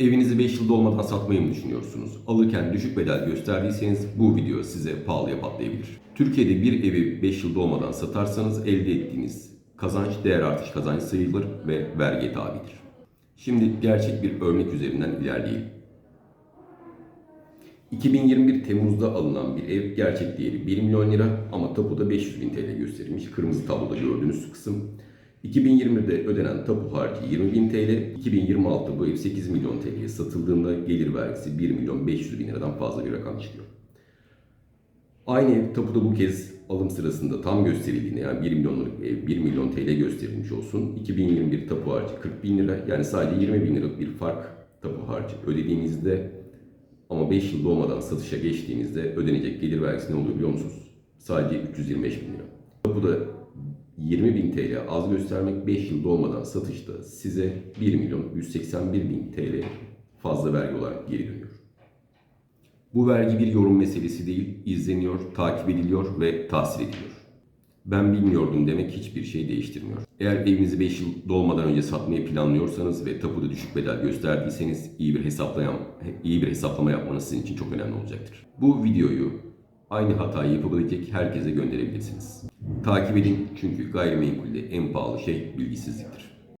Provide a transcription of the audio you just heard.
Evinizi 5 yılda olmadan satmayı mı düşünüyorsunuz? Alırken düşük bedel gösterdiyseniz bu video size pahalıya patlayabilir. Türkiye'de bir evi 5 yılda olmadan satarsanız elde ettiğiniz kazanç değer artış kazanç sayılır ve vergiye tabidir. Şimdi gerçek bir örnek üzerinden ilerleyelim. 2021 Temmuz'da alınan bir ev gerçek değeri 1 milyon lira ama tapuda 500 bin TL gösterilmiş. Kırmızı tabloda gördüğünüz kısım. 2020'de ödenen tapu harcı 20 bin TL. 2026'da bu ev 8 milyon TL'ye satıldığında gelir vergisi 1 milyon 500 bin liradan fazla bir rakam çıkıyor. Aynı ev tapuda bu kez alım sırasında tam gösterildiğinde yani 1 milyonluk ev 1 milyon TL gösterilmiş olsun. 2021 tapu harcı 40 bin lira yani sadece 20 bin liralık bir fark tapu harcı ödediğinizde ama 5 yıl dolmadan satışa geçtiğinizde ödenecek gelir vergisi ne oluyor biliyor musunuz? Sadece 325 bin lira. Tapuda 20 bin TL az göstermek 5 yıl dolmadan satışta size 1 milyon 181 bin TL fazla vergi olarak geri dönüyor. Bu vergi bir yorum meselesi değil, izleniyor, takip ediliyor ve tahsil ediliyor. Ben bilmiyordum demek hiçbir şey değiştirmiyor. Eğer evinizi 5 yıl dolmadan önce satmayı planlıyorsanız ve tapuda düşük bedel gösterdiyseniz iyi bir hesaplayan iyi bir hesaplama yapmanız sizin için çok önemli olacaktır. Bu videoyu aynı hatayı yapabilecek herkese gönderebilirsiniz. Takip edin çünkü gayrimenkulde en pahalı şey bilgisizliktir.